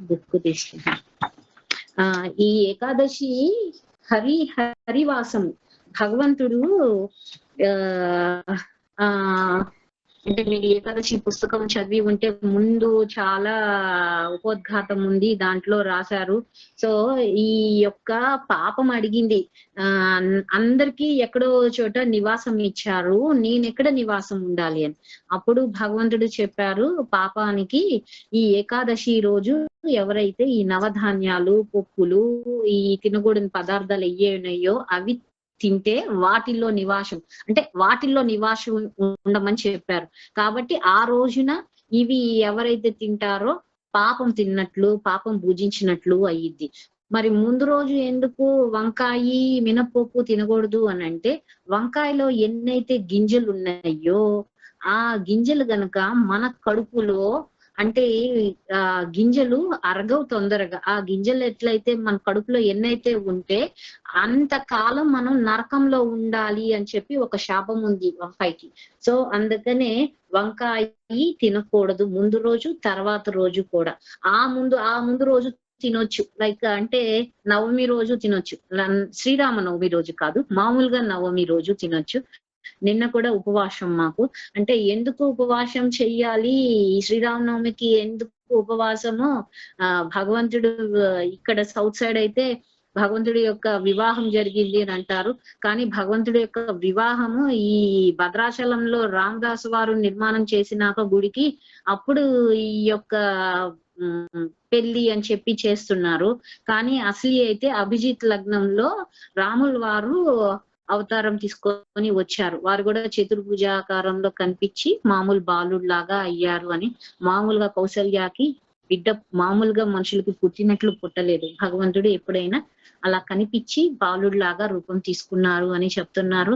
Book తీసుకుంటాం ఆ ఈ ఏకాదశి హరి హరివాసం భగవంతుడు ఆ ఆ అంటే మీరు ఏకాదశి పుస్తకం చదివి ఉంటే ముందు చాలా ఉపోద్ఘాతం ఉంది దాంట్లో రాశారు. సో ఈ యొక్క పాపం అడిగింది. ఆ అందరికీ ఎక్కడో చోట నివాసం ఇచ్చారు. నేను ఎక్కడ నివాసం ఉండాలి అని. అప్పుడు భగవంతుడు చెప్పారు పాపానికి ఈ ఏకాదశి రోజు ఎవరైతే ఈ నవధాన్యాలు పప్పులు ఈ తినకూడని పదార్థాలు ఎయ్యనయ్యో అవి తింటే వాటిల్లో నివాసం. అంటే వాటిల్లో నివాసం ఉండమని చెప్పారు. కాబట్టి ఆ రోజున ఇవి ఎవరైతే తింటారో పాపం తిన్నట్లు పాపం భుజించినట్లు అయ్యిద్ది. మరి ముందు రోజు ఎందుకు వంకాయి మినపప్పు తినకూడదు అని అంటే వంకాయలో ఎన్నైతే గింజలు ఉన్నాయో ఆ గింజలు గనక మన కడుపులో అంటే ఆ గింజలు అరగవు తొందరగా. ఆ గింజలు ఎట్లయితే మన కడుపులో ఎన్నైతే ఉంటే అంతకాలం మనం నరకంలో ఉండాలి అని చెప్పి ఒక శాపం ఉంది వంకాయకి. సో అందుకనే వంకాయ తినకూడదు. ముందు రోజు తర్వాత రోజు కూడా. ఆ ముందు ఆ ముందు రోజు తినొచ్చు. లైక్ అంటే నవమి రోజు తినొచ్చు. శ్రీరామ నవమి రోజు కాదు. మామూలుగా నవమి రోజు తినొచ్చు. నిన్న కూడా ఉపవాసం మాకు. అంటే ఎందుకు ఉపవాసం చెయ్యాలి? శ్రీరామనవమికి ఎందుకు ఉపవాసము? ఆ భగవంతుడు ఇక్కడ సౌత్ సైడ్ అయితే భగవంతుడి యొక్క వివాహం జరిగింది అని అంటారు. కానీ భగవంతుడి యొక్క వివాహము ఈ భద్రాచలంలో రామదాస్ వారు నిర్మాణం చేసినాక గుడికి అప్పుడు ఈ యొక్క పెళ్ళి అని చెప్పి చేస్తున్నారు. కానీ అసలు అయితే అభిజిత్ లగ్నంలో రాముల వారు అవతారం తీసుకొని వచ్చారు. వారు కూడా చతుర్భుజాకారంలో కనిపించి మామూలు బాలుడు లాగా అయ్యారు అని మామూలుగా కౌశల్యాకి బిడ్డ మామూలుగా మనుషులకి పుట్టినట్లు పుట్టలేదు. భగవంతుడు ఎప్పుడైనా అలా కనిపించి బాలుడిలాగా రూపం తీసుకున్నారు అని చెప్తున్నారు.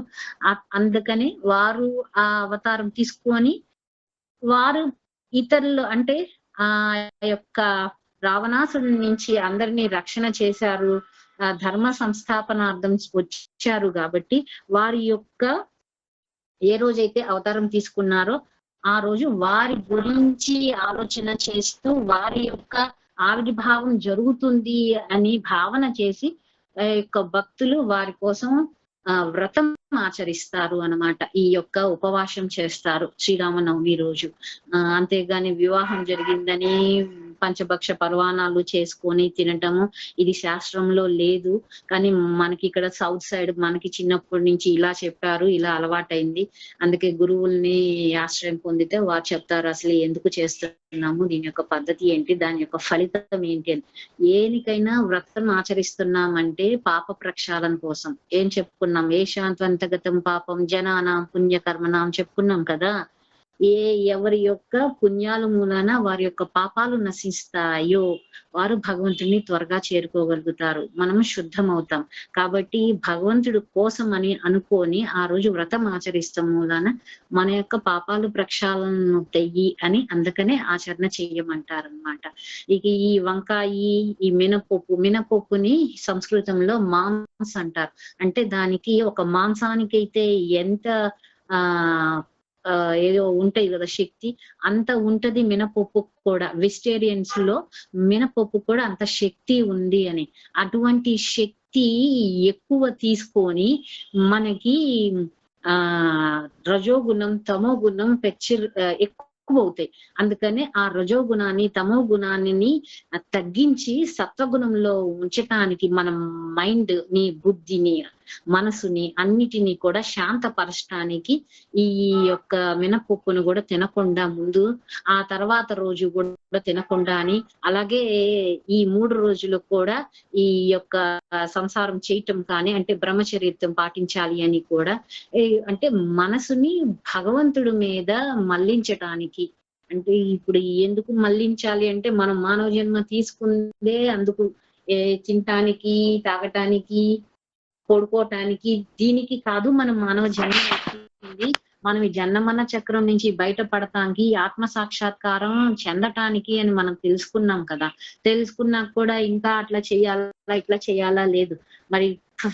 అందుకని వారు ఆ అవతారం తీసుకొని వారు ఇతరులు అంటే ఆ యొక్క రావణాసుడి నుంచి అందరినీ రక్షణ చేశారు. ధర్మ సంస్థాపనార్థం వచ్చారు కాబట్టి వారి యొక్క ఏ రోజైతే అవతారం తీసుకున్నారో ఆ రోజు వారి గురించి ఆలోచన చేస్తూ వారి యొక్క ఆవిర్భావం జరుగుతుంది అని భావన చేసి యొక్క భక్తులు వారి కోసం ఆ వ్రతం ఆచరిస్తారు అనమాట ఈ యొక్క ఉపవాసం చేస్తారు శ్రీరామనవమి రోజు. ఆ అంతేగాని వివాహం జరిగిందని పంచభక్ష పర్వాణాలు చేసుకొని తినటము ఇది శాస్త్రంలో లేదు. కానీ మనకి ఇక్కడ సౌత్ సైడ్ మనకి చిన్నప్పటి నుంచి ఇలా చెప్పారు ఇలా అలవాటైంది. అందుకే గురువుల్ని ఆశ్రయం పొందితే వారు చెప్తారు అసలు ఎందుకు చేస్తున్నాము? దీని యొక్క పద్ధతి ఏంటి? దాని యొక్క ఫలితం ఏంటి? అని. ఏనికైనా వ్రతం ఆచరిస్తున్నామంటే పాప ప్రక్షాళన కోసం. ఏం చెప్పుకున్నాం? ఏ శాంతవంతగతం పాపం జనానాం పుణ్యకర్మనాం చెప్పుకున్నాం కదా. ఏ ఎవరి యొక్క పుణ్యాల మూలాన వారి యొక్క పాపాలు నశిస్తాయో వారు భగవంతుని త్వరగా చేరుకోగలుగుతారు. మనం శుద్ధమవుతాం. కాబట్టి భగవంతుడు కోసం అని అనుకొని ఆ రోజు వ్రతం ఆచరిస్తాం మూలాన మన యొక్క పాపాలు ప్రక్షాళన తెయ్యి అని అందుకనే ఆచరణ చెయ్యమంటారు అనమాట ఇక ఈ వంకాయి ఈ మినపప్పు మినపప్పుని సంస్కృతంలో మాంస్ అంటారు. అంటే దానికి ఒక మాంసానికైతే ఎంత ఆ ఏదో ఉంటాయి కదా శక్తి అంత ఉంటది మినపప్పు కూడా. వెజిటేరియన్స్లో మినపప్పు కూడా అంత శక్తి ఉంది అని. అటువంటి శక్తి ఎక్కువ తీసుకొని మనకి ఆ రజోగుణం తమో గుణం పెచ్చర్ ఎక్కువ అవుతాయి అందుకనే ఆ రజోగుణాన్ని తమో గుణాన్ని తగ్గించి సత్వగుణంలో ఉంచటానికి మన మైండ్ని బుద్ధిని మనసుని అన్నిటినీ కూడా శాంతపరచడానికి ఈ యొక్క మినపప్పును కూడా తినకుండా ముందు ఆ తర్వాత రోజు కూడా తినకుండా అని అలాగే ఈ మూడు రోజులు కూడా ఈ యొక్క సంసారం చేయటం కానీ అంటే బ్రహ్మచర్యత్వం పాటించాలి అని కూడా అంటే మనసుని భగవంతుడి మీద మళ్ళించటానికి అంటే ఇప్పుడు ఎందుకు మళ్ళించాలి అంటే మనం మానవ జన్మ తీసుకుందే అందుకు తినటానికి తాగటానికి కోడుకోవటానికి దీనికి కాదు మనం మానవ జన్మ వచ్చింది మనం ఈ జన్మన్న చక్రం నుంచి బయటపడటానికి ఆత్మ సాక్షాత్కారం చెందటానికి అని మనం తెలుసుకున్నాం కదా. తెలుసుకున్నాక కూడా ఇంకా అట్లా చేయాలా ఇట్లా చేయాలా లేదు. మరి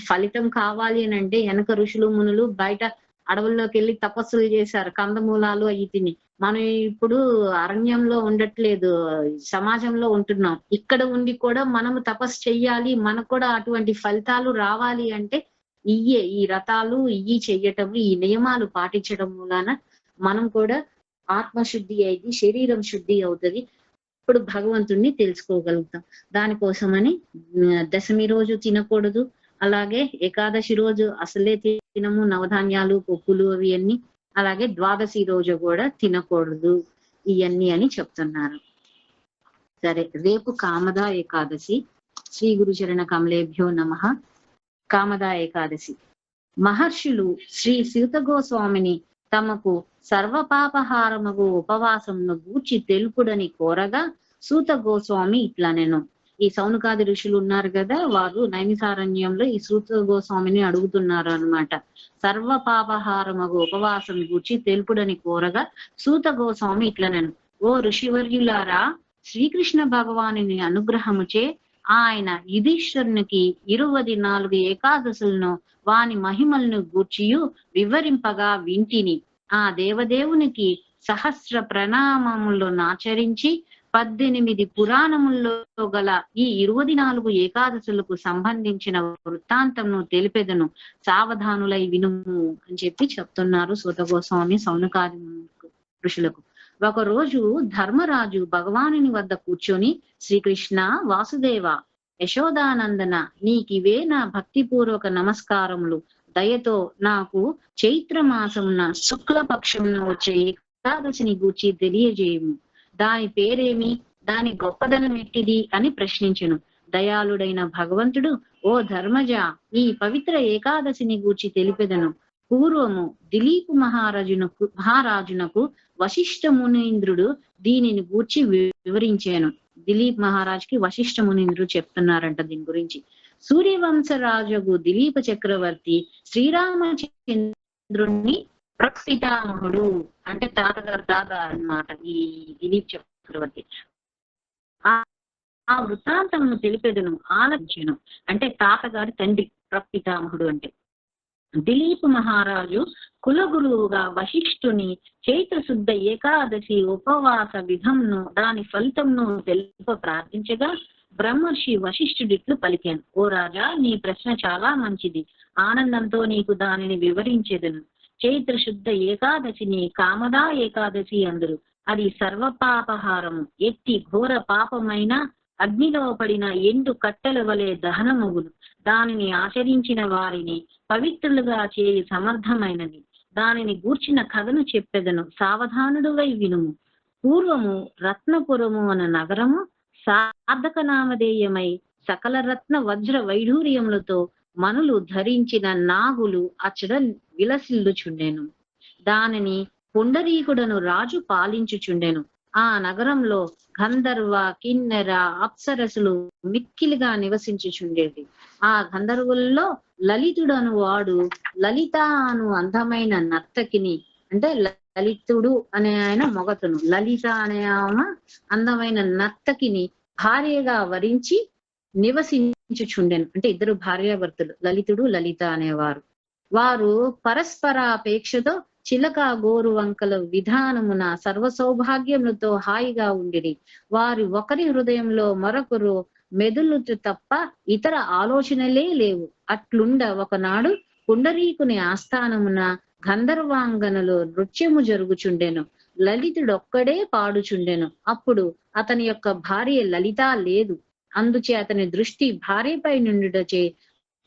ఫలితం కావాలి అని అంటే వెనక ఋషులు మునులు బయట అడవుల్లోకి వెళ్ళి తపస్సులు చేశారు కందమూలాలు అవి తిని. మనం ఇప్పుడు అరణ్యంలో ఉండట్లేదు సమాజంలో ఉంటున్నాం. ఇక్కడ ఉండి కూడా మనము తపస్సు చెయ్యాలి మనకు కూడా అటువంటి ఫలితాలు రావాలి అంటే ఇయ్యే ఈ రథాలు ఇయ్యి చెయ్యటం ఈ నియమాలు పాటించడం మూలాన మనం కూడా ఆత్మశుద్ధి అయింది శరీరం శుద్ధి అవుతుంది. ఇప్పుడు భగవంతుణ్ణి తెలుసుకోగలుగుతాం. దానికోసమని దశమి రోజు తినకూడదు. అలాగే ఏకాదశి రోజు అసలే తినము నవధాన్యాలు పప్పులు అవి అన్ని అలాగే ద్వాదశి రోజు కూడా తినకూడదు ఇవన్నీ అని చెప్తున్నారు. సరే రేపు కామదా ఏకాదశి. శ్రీ గురుచరణ కమలేభ్యో నమ. కామదా ఏకాదశి. మహర్షులు శ్రీ సీత గోస్వామిని తమకు సర్వపాపహారముగు ఉపవాసమును గూర్చి తెలుపుడని కోరగా సూత గోస్వామి ఇట్లా నేను ఈ సౌనకాది ఋషులు ఉన్నారు కదా వారు నైమిసారణ్యంలో ఈ సూత గోస్వామిని అడుగుతున్నారు అనమాట సర్వ పాపహారమగు ఉపవాసం గూర్చి తెలుపుడని కోరగా సూత గోస్వామి ఇట్లనను ఓ ఋషివర్యులారా శ్రీకృష్ణ భగవాని అనుగ్రహముచే ఆయన యుధీశ్వరునికి ఇరువది నాలుగు ఏకాదశులను వాని మహిమలను గూర్చియు వివరింపగా వింటిని. ఆ దేవదేవునికి సహస్ర ప్రణామములను ఆచరించి పద్దెనిమిది పురాణముల్లో గల ఈ ఇరవై నాలుగు ఏకాదశులకు సంబంధించిన వృత్తాంతంను తెలిపెదను. సావధానులై వినుము అని చెప్పి చెప్తున్నారు సూతగోస్వామి సౌనకాది ఋషులకు. ఒక రోజు ధర్మరాజు భగవానుని వద్ద కూర్చొని శ్రీకృష్ణ వాసుదేవ యశోదానందన నీకివే నా భక్తిపూర్వక నమస్కారములు. దయతో నాకు చైత్ర మాసమున శుక్లపక్షమున వచ్చే ఏకాదశిని గూర్చి తెలియజేయము. దాని పేరేమి? దాని గొప్పదనం ఎట్టిది? అని ప్రశ్నించెను. దయాళుడైన భగవంతుడు ఓ ధర్మజ ఈ పవిత్ర ఏకాదశిని గూర్చి తెలిపెదను. పూర్వము దిలీప్ మహారాజునకు మహారాజునకు వశిష్ఠ మునీంద్రుడు దీనిని గూర్చి వివరించాను. దిలీప్ మహారాజ్కి వశిష్ఠ మునీంద్రుడు చెప్తున్నారంట దీని గురించి. సూర్యవంశ రాజుకు దిలీప చక్రవర్తి శ్రీరామచంద్రుణ్ణి ప్రపితామహుడు అంటే తాతగారు దాదా అన్నమాట ఈ దిలీప్ చక్రవర్తి. ఆ వృత్తాంతమును తెలిపెదను ఆలర్జను అంటే తాతగారి తండ్రి ప్రపితామహుడు అంటే. దిలీప్ మహారాజు కులగురువుగా వశిష్ఠుని చైత్ర శుద్ధ ఏకాదశి ఉపవాస విధంను దాని ఫలితంను తెలుప ప్రార్థించగా బ్రహ్మర్షి వశిష్ఠుడిట్లు పలికాను. ఓ రాజా నీ ప్రశ్న చాలా మంచిది. ఆనందంతో నీకు దానిని వివరించేదను. చైత్ర శుద్ధ ఏకాదశిని కామదా ఏకాదశి అందరు. అది సర్వపాపహారము. ఎట్టి ఘోర పాపమైన అగ్నిలో పడిన ఎండు కట్టెల వలె దహనమగును. దానిని ఆచరించిన వారిని పవిత్రులుగా చేయి సమర్థమైనది. దానిని గూర్చిన కథను చెప్పెదను. సావధానుడువై వినుము. పూర్వము రత్నపురము అన్న నగరము సార్థక నామధేయమై సకల రత్న వజ్ర వైఢూర్యములతో మనులు ధరించిన నాగులు అచ్చడ విలసిల్లుచుండెను. దానిని పుండరీకుడను రాజు పాలించుచుండెను. ఆ నగరంలో గంధర్వ కిన్నెర అప్సరసులు మిక్కిలిగా నివసించుచుండేది ఆ గంధర్వుల్లో లలితుడను వాడు లలిత అను అందమైన నర్తకిని అంటే లలితుడు అనే ఆయన మొగతను. లలిత అనే ఆమె అందమైన నర్తకిని భార్యగా వరించి నివసించుచుండెను అంటే ఇద్దరు భార్యాభర్తలు లలితుడు లలిత అనేవారు. వారు పరస్పరాపేక్షతో చిలక గోరు వంకల విధానమున సర్వ సౌభాగ్యములతో హాయిగా ఉండి వారి ఒకరి హృదయంలో మరొకరు మెదులు తప్ప ఇతర ఆలోచనలే లేవు. అట్లుండ ఒకనాడు పుండరీకుని ఆస్థానమున గంధర్వాంగనలో నృత్యము జరుగుచుండెను. లలితుడొక్కడే పాడుచుండెను. అప్పుడు అతని యొక్క భార్య లలిత లేదు. అందుచే అతని దృష్టి భార్యపై నుండుటచే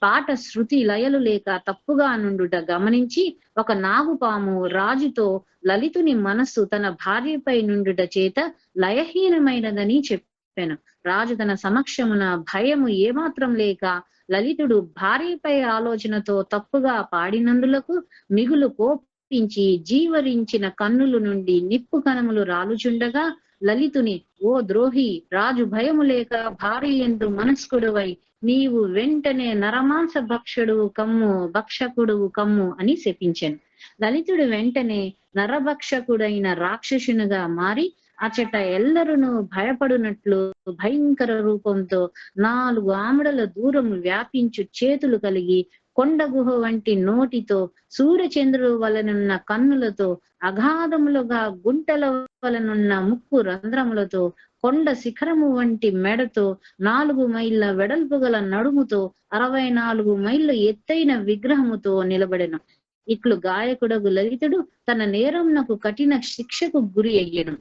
పాట శృతి లయలు లేక తప్పుగా నుండుట గమనించి ఒక నాగుపాము రాజుతో లలితుని మనస్సు తన భార్యపై నుండుట చేత లయహీనమైనదని చెప్పాను. రాజు తన సమక్షమున భయము ఏమాత్రం లేక లలితుడు భార్యపై ఆలోచనతో తప్పుగా పాడినందులకు మిగులు కోపించి జీవరించిన కన్నులు నుండి నిప్పు కణములు రాలుచుండగా లలితుని ఓ ద్రోహి రాజు భయము లేక భార్య ఎందు మనస్కుడువై నీవు వెంటనే నరమాంస భక్షుడు కమ్ము భక్షకుడు కమ్ము అని శపించాను. లలితుడు వెంటనే నరభక్షకుడైన రాక్షసునిగా మారి అచట ఎల్లరును భయపడునట్లు భయంకర రూపంతో నాలుగు ఆమడల దూరం వ్యాపించు చేతులు కలిగి కొండ గుహ వంటి నోటితో సూర్యచంద్రుడు వలనున్న కన్నులతో అగాధములుగా గుంటల వలనున్న ముక్కు రంధ్రములతో కొండ శిఖరము వంటి మెడతో నాలుగు మైళ్ళ వెడల్పు గల నడుముతో అరవై నాలుగు మైళ్ళ ఎత్తైన విగ్రహముతో నిలబడెను. ఇట్లు గాయకుడగు లలితుడు తన నేరంనకు కఠిన శిక్షకు గురి అయ్యను.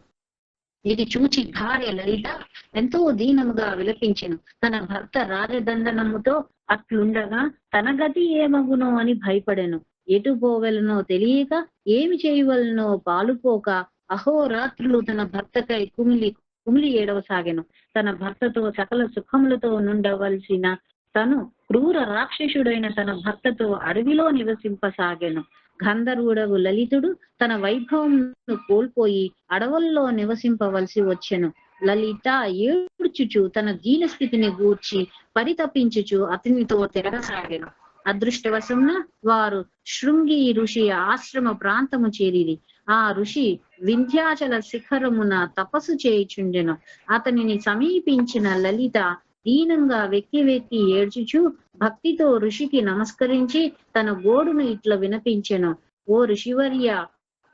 ఇది చూచి భార్య లలిత ఎంతో దీనముగా విలపించెను. తన భర్త రాజదండనముతో అట్లుండగా తన గతి ఏమగునో అని భయపడెను. ఎటు పోవెలనో తెలియక ఏమి చేయవలనో పాలుపోక అహోరాత్రులు తన భర్తకై కుమిలి కుమిలి ఏడవసాగెను. తన భర్తతో సకల సుఖములతో నుండవలసిన తను క్రూర రాక్షసుడైన తన భర్తతో అడవిలో నివసింపసాగెను. గంధర్వుడగు లలితుడు తన వైభవంను కోల్పోయి అడవుల్లో నివసింపవలసి వచ్చెను. లలిత ఏడ్చుచు తన దీన స్థితిని గూర్చి పరితపించుచు అతనితో తిరగసాగాను. అదృష్టవశమున వారు శృంగి ఋషి ఆశ్రమ ప్రాంతము చేరిది ఆ ఋషి వింధ్యాచల శిఖరమున తపస్సు చేయుచుండెను. అతనిని సమీపించిన లలిత దీనంగా వెక్కి వెక్కి ఏడ్చుచు భక్తితో ఋషికి నమస్కరించి తన గోడును ఇట్లా వినపించెను. ఓ ఋషివర్య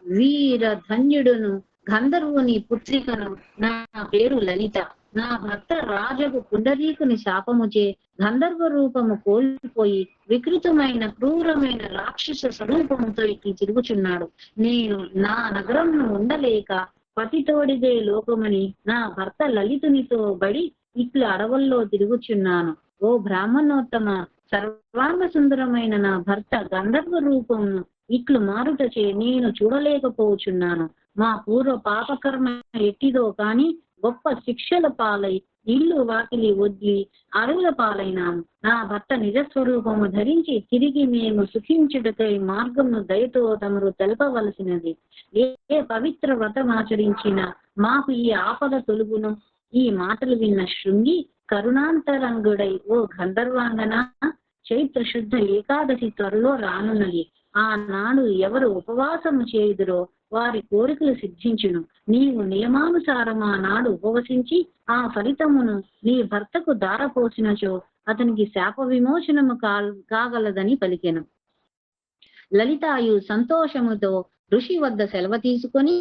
వీర ధన్యుడును గంధర్వుని పుత్రికను నా పేరు లలిత. నా భర్త రాజకు పుండరీకుని శాపముచే గంధర్వ రూపము కోల్పోయి వికృతమైన క్రూరమైన రాక్షస స్వరూపముతో ఇట్లు తిరుగుచున్నాడు. నేను నా నగరంను ఉండలేక పతితోడిదే లోకమని నా భర్త లలితునితో బడి ఇట్లు అడవుల్లో తిరుగుచున్నాను. ఓ బ్రాహ్మణోత్తమ సర్వాంగ సుందరమైన నా భర్త గంధర్వ రూపమును ఇట్లు మారుటచే నేను చూడలేకపోచున్నాను. మా పూర్వ పాపకర్మ ఎట్టిదో కాని గొప్ప శిక్షల పాలై ఇల్లు వాకిలి వదిలి అడవుల పాలైనాము నా భర్త నిజస్వరూపము ధరించి తిరిగి మేము సుఖించుటకై మార్గమును దయతో తమరు తెలపవలసినది. ఏ ఏ పవిత్ర వ్రతం ఆచరించిన మాకు ఈ ఆపద తొలుగును. ఈ మాటలు విన్న శృంగి కరుణాంతరంగుడై ఓ గంధర్వాంగన చైత్ర శుద్ధ ఏకాదశి త్వరలో రానున్నది. ఆనాడు ఎవరు ఉపవాసము చేయుదురో వారి కోరికలు సిద్ధించును. నీవు నియమానుసారం ఆనాడు ఉపవసించి ఆ ఫలితమును నీ భర్తకు దారపోసినచో అతనికి శాప విమోచనము కాగలదని పలికెను. లలితాయు సంతోషముతో ఋషి వద్ద సెలవు తీసుకొని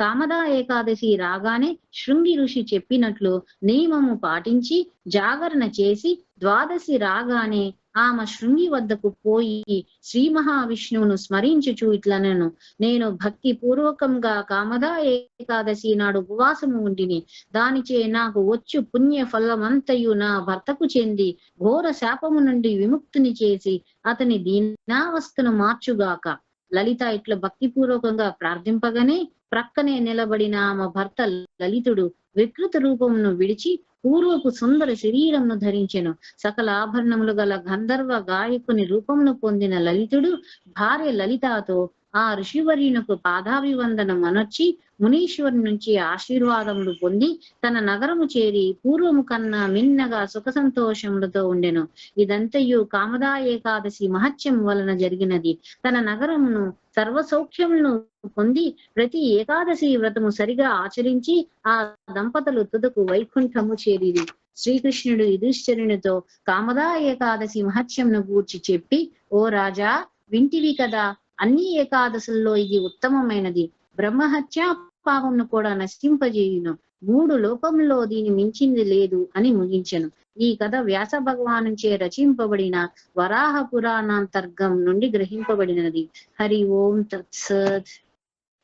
కామదా ఏకాదశి రాగానే శృంగి ఋషి చెప్పినట్లు నియమము పాటించి జాగరణ చేసి ద్వాదశి రాగానే ఆమె శృంగి వద్దకు పోయి శ్రీ మహావిష్ణువును స్మరించుచు ఇట్లనను. నేను భక్తి పూర్వకంగా కామదా ఏకాదశి నాడు ఉపవాసము ఉండిని. దానిచే నాకు వచ్చు పుణ్య ఫలమంతయు నా భర్తకు చెంది ఘోర శాపము నుండి విముక్తిని చేసి అతని దీనావస్థను మార్చుగాక. లలిత ఇట్లా భక్తిపూర్వకంగా ప్రార్థింపగానే ప్రక్కనే నిలబడిన ఆమె భర్త లలితుడు వికృత రూపమును విడిచి పూర్వపు సుందర శరీరమును ధరించెను. సకల ఆభరణములు గల గంధర్వ గాయకుని రూపమును పొందిన లలితుడు భార్య లలితాతో ఆ ఋషివర్యునకు పాదాభివందనం అనొచ్చి మునీశ్వరు నుంచి ఆశీర్వాదములు పొంది తన నగరము చేరి పూర్వము కన్నా మిన్నగా సుఖ సంతోషములతో ఉండెను. ఇదంతయు కామదా ఏకాదశి మహత్యం వలన జరిగినది. తన నగరమును సర్వసౌఖ్యములను పొంది ప్రతి ఏకాదశి వ్రతము సరిగా ఆచరించి ఆ దంపతులు తుదకు వైకుంఠము చేరిది శ్రీకృష్ణుడు యుధిష్ఠరునితో కామదా ఏకాదశి మహత్యంను గూర్చి చెప్పి ఓ రాజా వింటివి కదా అన్ని ఏకాదశుల్లో ఇది ఉత్తమమైనది. బ్రహ్మహత్య పాపమును కూడా నశింపజేయును. మూడు లోకంలో దీని మించింది లేదు అని ముగించను. ఈ కథ వ్యాస భగవానుంచే రచింపబడిన వరాహ పురాణాంతర్గం నుండి గ్రహింపబడినది. హరి ఓం తత్సత్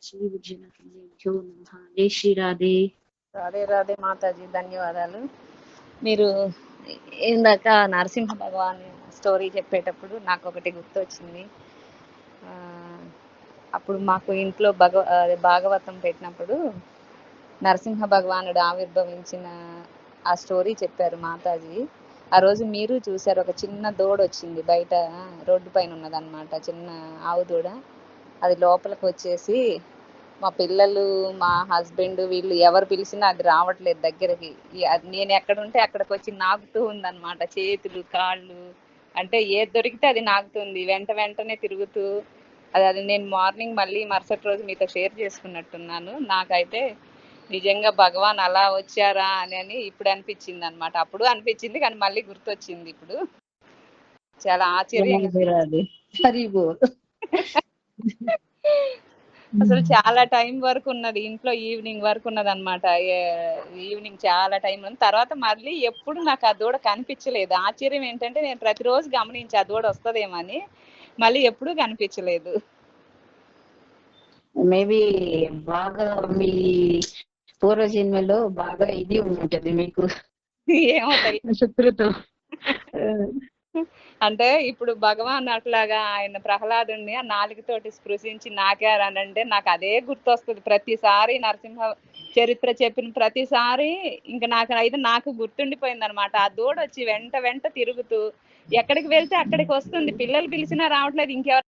శ్రీ జై శ్రీ రాధే. రాధే రాధే మాతాజీ ధన్యవాదాలు. మీరు ఇందాక నరసింహ భగవాన్ స్టోరీ చెప్పేటప్పుడు నాకు ఒకటి గుర్తొచ్చింది. అప్పుడు మాకు ఇంట్లో భగవ భాగవతం పెట్టినప్పుడు నరసింహ భగవానుడు ఆవిర్భవించిన ఆ స్టోరీ చెప్పారు మాతాజీ. ఆ రోజు మీరు చూశారు ఒక చిన్న దూడ వచ్చింది బయట రోడ్డు పైన ఉన్నదన్నమాట చిన్న ఆవు దూడ. అది లోపలికి వచ్చేసి మా పిల్లలు మా హస్బెండ్ వీళ్ళు ఎవరు పిలిచినా అది రావట్లేదు దగ్గరికి. అది నేను ఎక్కడ ఉంటే అక్కడికి వచ్చి నాకుతూ ఉందన్నమాట చేతులు కాళ్ళు. అంటే ఏది దొరికితే అది నాకుతుంది వెంట వెంటనే తిరుగుతూ అది అది నేను మార్నింగ్ మళ్ళీ మరుసటి రోజు మీతో షేర్ చేసుకున్నట్టున్నాను. నాకైతే నిజంగా భగవాన్ అలా వచ్చారా అని అని ఇప్పుడు అనిపించింది అనమాట అప్పుడు అనిపించింది కానీ మళ్ళీ గుర్తొచ్చింది ఇప్పుడు. చాలా బోల్ అసలు చాలా టైం వరకు ఉన్నది. ఇంట్లో ఈవినింగ్ వరకు ఉన్నది అనమాట ఈవినింగ్ చాలా టైం ఉంది తర్వాత మళ్ళీ ఎప్పుడు నాకు ఆ దూడ కనిపించలేదు. ఆశ్చర్యం ఏంటంటే నేను ప్రతిరోజు గమనించి ఆ దూడ వస్తుందేమో అని. మళ్ళీ ఎప్పుడూ కనిపించలేదు. మేబీ బాగా మీ పూర్వజన్మలో బాగా ఇది ఉంటది మీకు. శత్రుత్వం. అంటే ఇప్పుడు భగవాన్ అట్లాగా ఆయన ప్రహ్లాదుని ఆ నాలుగుతోటి స్పృశించి నాకారనంటే నాకు అదే గుర్తొస్తుంది. ప్రతిసారి నరసింహ చరిత్ర చెప్పిన ప్రతిసారి ఇంకా నాకు అయితే నాకు గుర్తుండిపోయింది అనమాట ఆ దూడ వచ్చి వెంట వెంట తిరుగుతూ ఎక్కడికి వెళ్తే అక్కడికి వస్తుంది. పిల్లలు పిలిచినా రావట్లేదు ఇంకెవరు